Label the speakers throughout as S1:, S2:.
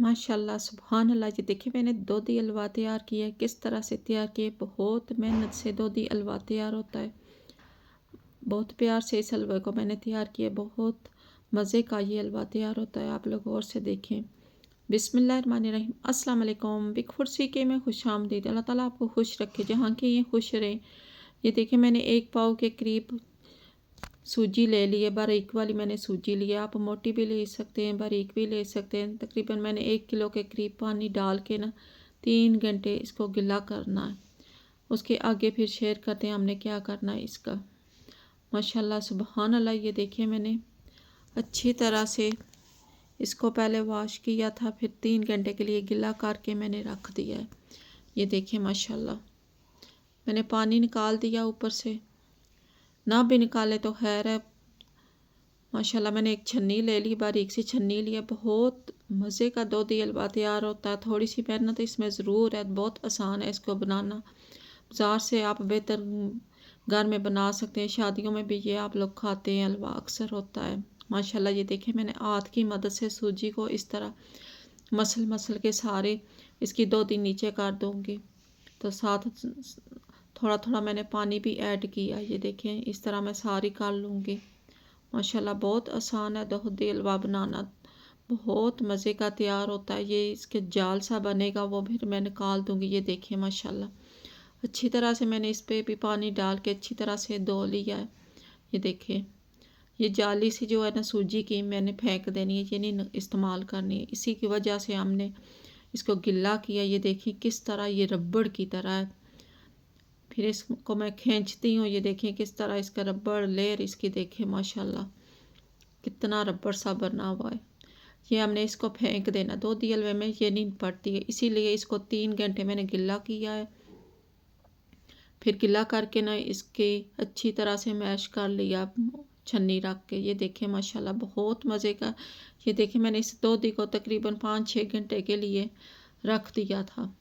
S1: ماشاءاللہ، سبحان اللہ جی دیکھیں میں نے دودھی الوا تیار کیا ہے کس طرح سے تیار کیے بہت محنت سے دودھی الوا تیار ہوتا ہے۔ بہت پیار سے اس الوے کو میں نے تیار کیا بہت مزے کا یہ الوا تیار ہوتا ہے، آپ لوگ غور سے دیکھیں۔ بسم اللہ الرحمن الرحیم۔ السلام علیکم۔ بک فرسی کے میں خوش آمدید۔ اللہ تعالیٰ آپ کو خوش رکھے، جہاں کے یہ خوش رہیں۔ یہ دیکھیں میں نے ایک پاؤ کے قریب سوجی لے لیے باریک والی میں نے سوجی لیا آپ موٹی بھی لے سکتے ہیں باریک بھی لے سکتے ہیں تقریباً میں نے ایک کلو کے قریب پانی ڈال کے نا تین گھنٹے اس کو گلا کرنا ہے اس کے آگے پھر شیئر کرتے ہیں ہم نے کیا کرنا ہے اس کا ماشاءاللہ سبحان اللہ یہ دیکھیں میں نے اچھی طرح سے اس کو پہلے واش کیا تھا پھر تین گھنٹے کے لیے گلا کر کے میں نے رکھ دیا ہے یہ دیکھیں ماشاءاللہ میں نے پانی نکال دیا اوپر سے نہ بھی نکالے تو خیر ہے۔ ماشاء اللہ میں نے ایک چھنی لے لی، باریک سی چھنی لی ہے۔ بہت مزے کا دودھ حلوہ تیار ہوتا ہے۔ تھوڑی سی محنت اس میں ضرور ہے، بہت آسان ہے اس کو بنانا۔ بازار سے آپ بہتر گھر میں بنا سکتے ہیں۔ شادیوں میں بھی یہ آپ لوگ کھاتے ہیں، حلوہ اکثر ہوتا ہے۔ ماشاء اللہ یہ دیکھیں، میں نے ہاتھ کی مدد سے سوجی کو اس طرح مسل مسل کے سارے اس کی دو تین نیچے کر دوں گی۔ تو ساتھ تھوڑا تھوڑا میں نے پانی بھی ایڈ کیا، یہ دیکھیں، اس طرح میں ساری کر لوں گی۔ ماشاءاللہ بہت آسان ہے دہدی حلوہ بنانا۔ بہت مزے کا تیار ہوتا ہے، یہ اس کے جال سا بنے گا، وہ پھر میں نکال دوں گی۔ یہ دیکھیں، ماشاءاللہ۔ اچھی طرح سے میں نے اس پہ بھی پانی ڈال کے اچھی طرح سے دھو لیا ہے۔ یہ دیکھیں، یہ جالی سی جو ہے نا، سوجی کی میں نے پھینک دینی ہے، یہ نہیں استعمال کرنی ہے۔ اسی کی وجہ سے ہم نے اس کو گلہ کیا۔ یہ دیکھیں، کس طرح یہ ربڑ کی طرح ہے۔ پھر اس کو میں کھینچتی ہوں۔ یہ دیکھیں کس طرح اس کا ربڑ لیئر اس کی دیکھیں، ماشاءاللہ، کتنا ربڑ سا بنا ہوا ہے۔ یہ ہم نے اس کو پھینک دینا، دو دیلوے میں یہ نہیں پڑتی ہے۔ اسی لیے اس کو تین گھنٹے میں نے گلہ کیا ہے۔ پھر گلہ کر کے نا اس کی اچھی طرح سے میش کر لیا چھنی رکھ کے۔ یہ دیکھیں، ماشاءاللہ، بہت مزے کا۔ یہ دیکھیں، میں نے اس دودی کو تقریباً پانچ چھ گھنٹے کے لیے رکھ دیا تھا۔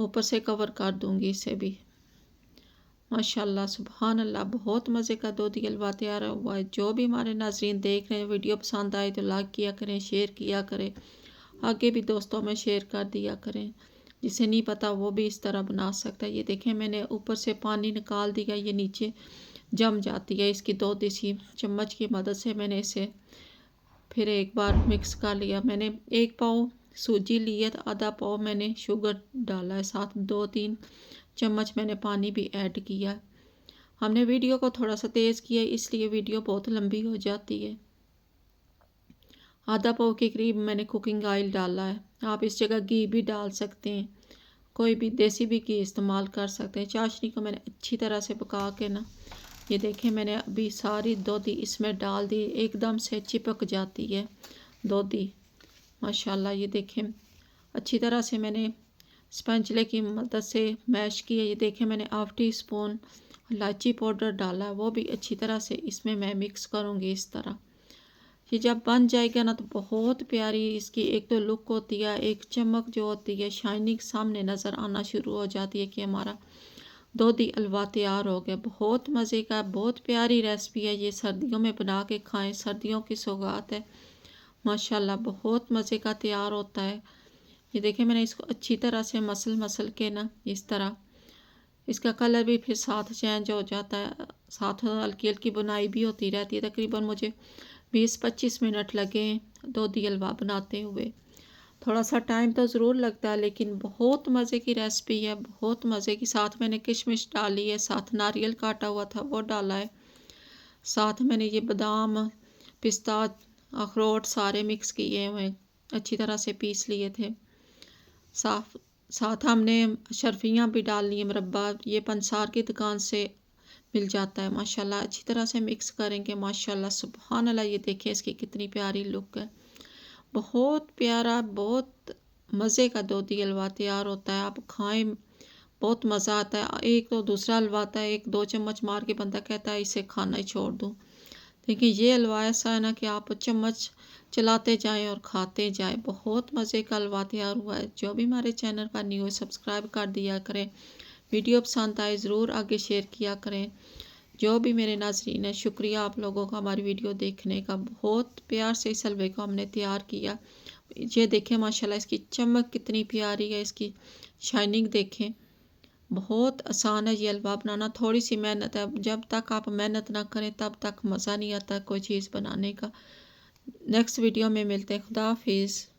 S1: اوپر سے کور کر دوں گی اسے بھی۔ ماشاء اللہ سبحان اللہ بہت مزے کا دو دل ہلوا تیار ہوا ہے۔ جو بھی ہمارے ناظرین دیکھ رہے ہیں، ویڈیو پسند آئے تو لائک کیا کریں، شیئر کیا کریں۔ آگے بھی دوستوں میں شیئر کر دیا کریں۔ جسے نہیں پتا، وہ بھی اس طرح بنا سکتا ہے۔ یہ دیکھیں، میں نے اوپر سے پانی نکال دیا، یہ نیچے جم جاتی ہے۔ اس کی دو دیسی چمچ کی مدد سے میں نے اسے پھر ایک بار مکس کر لیا۔ میں نے ایک پاؤ سوجی لی تو آدھا پاؤ میں نے شوگر ڈالا ہے، ساتھ دو تین چمچ میں نے پانی بھی ایڈ کیا ہم نے ویڈیو کو تھوڑا سا تیز کیا، اس لیے ویڈیو بہت لمبی ہو جاتی ہے۔ آدھا پاؤ کے قریب میں نے کوکنگ آئل ڈالا ہے، آپ اس جگہ گھی بھی ڈال سکتے ہیں۔ کوئی بھی دیسی بھی گھی استعمال کر سکتے ہیں۔ چاشنی کو میں نے اچھی طرح سے پکا کے نا، یہ دیکھیں میں نے ابھی ساری دودھی اس میں ڈال دی، ایک دم سے چپک جاتی ہے دودھی ماشاءاللہ یہ دیکھیں۔ اچھی طرح سے میں نے اسپنجلے کی مدد سے میش کی ہے۔ یہ دیکھیں میں نے آف ٹی اسپون الائچی پاؤڈر ڈالا ہے وہ بھی اچھی طرح سے اس میں میں مکس کروں گی اس طرح۔ یہ جب بن جائے گا نا تو بہت پیاری اس کی ایک تو لک ہوتی ہے، ایک چمک جو ہوتی ہے، شائننگ سامنے نظر آنا شروع ہو جاتی ہے کہ ہمارا دودھی حلوہ تیار ہو گیا۔ بہت مزے کا، بہت پیاری ریسپی ہے۔ یہ سردیوں میں بنا کے کھائیں، سردیوں کی سوگات ہے۔ ماشاء اللہ بہت مزے کا تیار ہوتا ہے۔ یہ دیکھیں میں نے اس کو اچھی طرح سے مسل مسل کے نا اس طرح اس کا کلر بھی پھر ساتھ چینج ہو جاتا ہے۔ ساتھ ہلکی ہلکی بنائی بھی ہوتی رہتی ہے۔ تقریباً مجھے بیس پچیس منٹ لگے ہیں دو دی حلوہ بناتے ہوئے۔ تھوڑا سا ٹائم تو ضرور لگتا ہے لیکن بہت مزے کی ریسپی ہے۔ بہت مزے کی۔ ساتھ میں نے کشمش ڈالی ہے، ساتھ ناریل کاٹا ہوا تھا، وہ ڈالا ہے۔ ساتھ میں نے یہ بادام پستہ اخروٹ سارے مکس کیے ہوئے، اچھی طرح سے پیس لیے تھے۔ صاف ساتھ ہم نے شرفیاں بھی ڈال لیے مربع، یہ پنسار کی دکان سے مل جاتا ہے۔ ماشاء اللہ اچھی طرح سے مکس کریں گے۔ ماشاء اللہ سبحان اللہ یہ دیکھیں اس کی کتنی پیاری لک ہے۔ بہت پیارا، بہت مزے کا دودھی حلوہ تیار ہوتا ہے۔ آپ کھائیں، بہت مزہ آتا ہے۔ ایک تو دوسرا حلوہ آتا ہے، ایک دو چمچ مار کے بندہ کہتا ہے، اسے کھانا ہی چھوڑ دوں لیکن یہ حلوہ ایسا ہے نا کہ آپ چمچ چلاتے جائیں اور کھاتے جائیں۔ بہت مزے کا الوا تیار ہوا ہے۔ جو بھی ہمارے چینل پر نیو سبسکرائب کر دیا کریں۔ ویڈیو پسند آئے، ضرور آگے شیئر کیا کریں۔ جو بھی میرے ناظرین ہیں، شکریہ آپ لوگوں کا ہماری ویڈیو دیکھنے کا۔ بہت پیار سے اس حلوے کو ہم نے تیار کیا۔ یہ دیکھیں، ماشاءاللہ اس کی چمک کتنی پیاری ہے۔ اس کی شائننگ دیکھیں۔ بہت آسان ہے، یہ حلوہ بنانا۔ تھوڑی سی محنت ہے۔ جب تک آپ محنت نہ کریں، تب تک مزہ نہیں آتا کوئی چیز بنانے کا۔ نیکسٹ ویڈیو میں ملتے ہیں۔ خدا حافظ۔